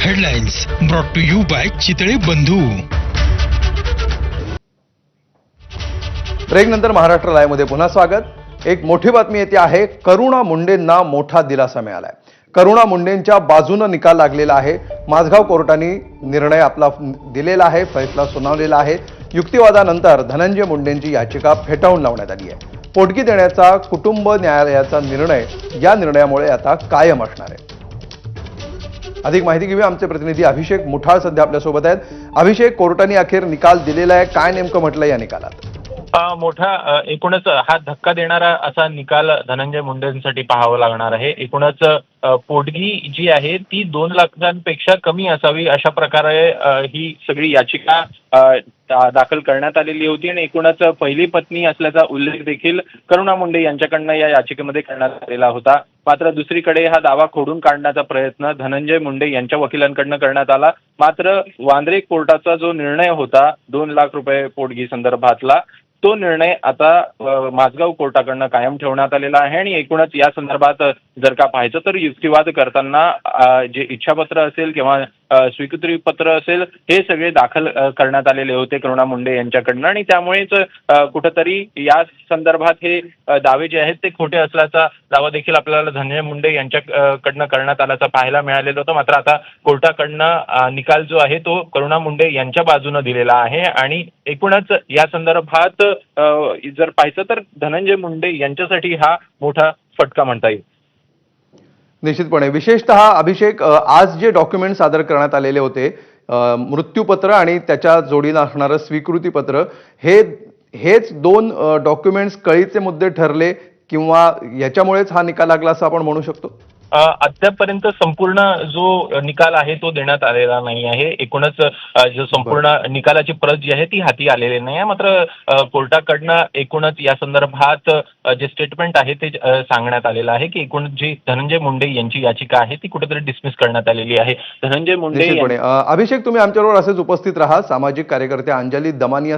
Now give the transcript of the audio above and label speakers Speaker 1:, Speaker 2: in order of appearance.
Speaker 1: Headlines brought to you by Chitale Bandhu.
Speaker 2: Break नंतर महाराष्ट्र लाईव्हमध्ये पुन्हा स्वागत. एक मोठी बातमी येते आहे करुणा मुंडेंना मोठा दिलासा मिळालाय. करुणा मुंडेंच्या बाजूनं निकाल लागलेला आहे. माझगाव कोर्टाने निर्णय आपला दिलेला आहे फैसला सुनावलेला आहे. युक्तिवादानंतर धनंजय मुंडेंची याचिका फेटाळून लावण्यात आली आहे. पोटगी देण्याचा कुटुंब न्यायालयाचा निर्णय या निर्णयामुळे आता कायम असणार आहे. अधिक माहिती घेऊया. आमचे प्रतिनिधी अभिषेक मुठाळ सध्या आपल्यासोबत आहेत. अभिषेक कोर्टाने अखेर निकाल दिलेला आहे. काय नेमकं म्हटलं या निकालात?
Speaker 3: मोठा एकूणच हा धक्का देणारा असा निकाल धनंजय मुंडेंसाठी पाहावा लागणार आहे. एकूणच पोटगी जी आहे ती दोन लाखांपेक्षा कमी असावी अशा प्रकारे ही सगळी याचिका दाखल करण्यात आलेली होती आणि एकूणच पहिली पत्नी असल्याचा उल्लेख देखील करुणा मुंडे यांच्याकडनं या याचिकेमध्ये करण्यात आलेला होता. मात्र दुसरीकडे हा दावा खोडून काढण्याचा प्रयत्न धनंजय मुंडे यांच्या वकिलांकडनं करण्यात आला. मात्र वांद्रे कोर्टाचा जो निर्णय होता दोन लाख रुपये पोटगी संदर्भातला तो निर्णय आता माझगाव कोर्टाकडनं कायम ठेवण्यात आलेला आहे आणि एकूणच या संदर्भात जर का पाहायचं तर युक्तिवाद करताना जे इच्छापत्र असेल किंवा स्वीकृती पत्र असेल हे सगळे दाखल करण्यात आलेले होते करुणा मुंडे यांच्याकडनं. आणि त्यामुळेच कुठंतरी या संदर्भात हे दावे जे आहेत ते खोटे असल्याचा दावा देखील आपल्याला धनंजय मुंडे यांच्याकडनं करण्यात आल्याचा पाहायला मिळालेलं होतं. मात्र आता कोर्टाकडनं निकाल जो आहे तो करुणा मुंडे यांच्या बाजूनं दिलेला आहे. आणि एकूणच या संदर्भात जर पाहायचं तर धनंजय मुंडे यांच्यासाठी हा मोठा फटका म्हणता येईल.
Speaker 2: निश्चितपणे. विशेषतः अभिषेक आज जे डॉक्युमेंट सादर करण्यात आलेले होते मृत्यूपत्र आणि त्याच्या जोडीला असणारं स्वीकृतीपत्र हे हेच दोन डॉक्युमेंट्स कळीचे मुद्दे ठरले किंवा याच्यामुळेच हा निकाल लागला असं आपण म्हणू शकतो?
Speaker 3: अद्यापपर्यंत संपूर्ण जो निकाल आहे तो देण्यात आलेला नाही आहे. एकूणच जो संपूर्ण निकालाची प्रत जी आहे ती हाती आलेली नाही आहे. मात्र कोर्टाकडनं एकूणच या संदर्भात जे स्टेटमेंट आहे ते सांगण्यात आलेलं आहे की एकूण जी धनंजय मुंडे यांची याचिका आहे ती कुठेतरी डिसमिस करण्यात आलेली आहे. धनंजय मुंडे
Speaker 2: अभिषेक तुम्ही आमच्याबरोबर असेच उपस्थित राहा. सामाजिक कार्यकर्त्या अंजली दमानिया